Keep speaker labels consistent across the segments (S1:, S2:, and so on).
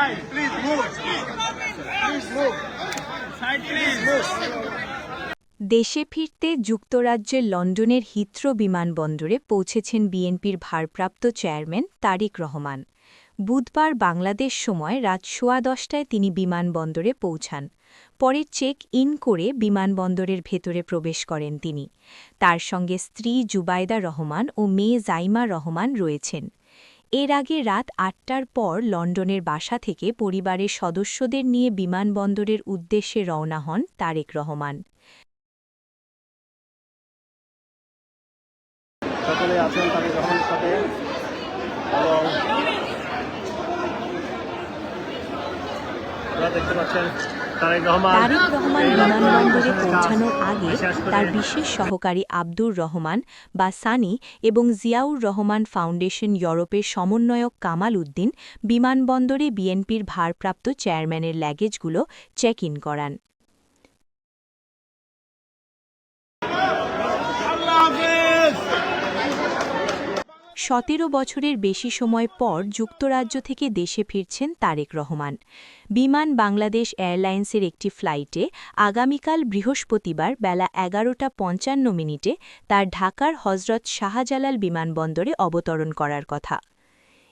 S1: Side, please move. Please move. Side, please move.
S2: দেশে ফিরতে যুক্তরাজ্যের লন্ডনের হিথ্রো বিমানবন্দরে পৌঁছেছেন বিএনপির ভারপ্রাপ্ত চেয়ারম্যান তারিক রহমান বুধবার বাংলাদেশ সময় রাত সোয়া দশটায় তিনি বিমানবন্দরে পৌঁছান পরে চেক ইন করে বিমানবন্দরের ভেতরে প্রবেশ করেন তিনি তার সঙ্গে স্ত্রী জুবাইদা রহমান ও মেয়ে জাইমা রহমান রয়েছেন এর আগে রাত আটটার পর লন্ডনের বাসা থেকে পরিবারের সদস্যদের নিয়ে বিমানবন্দরের উদ্দেশ্যে রওনা হন তারেক রহমান।
S3: দেখতে পাচ্ছেন তারেক রহমান।
S2: বিমানবন্দরে পৌঁছানোর আগে তার বিশেষ সহকারী আব্দুর রহমান বা সানি এবং জিয়াউর রহমান ফাউন্ডেশন ইউরোপের সমন্বয়ক কামাল উদ্দিন বিমানবন্দরে বিএনপির ভারপ্রাপ্ত চেয়ারম্যানের ল্যাগেজগুলো চেক ইন করান। সতেরো বছরের বেশি সময় পর যুক্তরাজ্য থেকে দেশে ফিরছেন তারেক রহমান। বিমান বাংলাদেশ এয়ারলাইন্সের একটি ফ্লাইটে আগামীকাল বৃহস্পতিবার বেলা এগারোটা পঞ্চান্ন মিনিটে তার ঢাকার হজরত শাহজালাল বিমানবন্দরে অবতরণ করার কথা।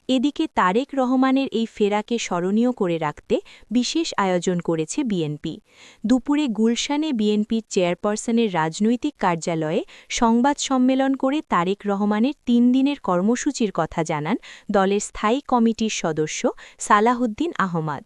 S2: এদিকে তারেক রহমানের এই ফেরাকে স্মরণীয় করে রাখতে বিশেষ আয়োজন করেছে বিএনপি। দুপুরে গুলশানে বিএনপির চেয়ারপারসনের রাজনৈতিক কার্যালয়ে সংবাদ সম্মেলন করে তারেক রহমানের তিন দিনের কর্মসূচির কথা জানান দলের স্থায়ী কমিটির সদস্য সালাহুদ্দিন আহমদ।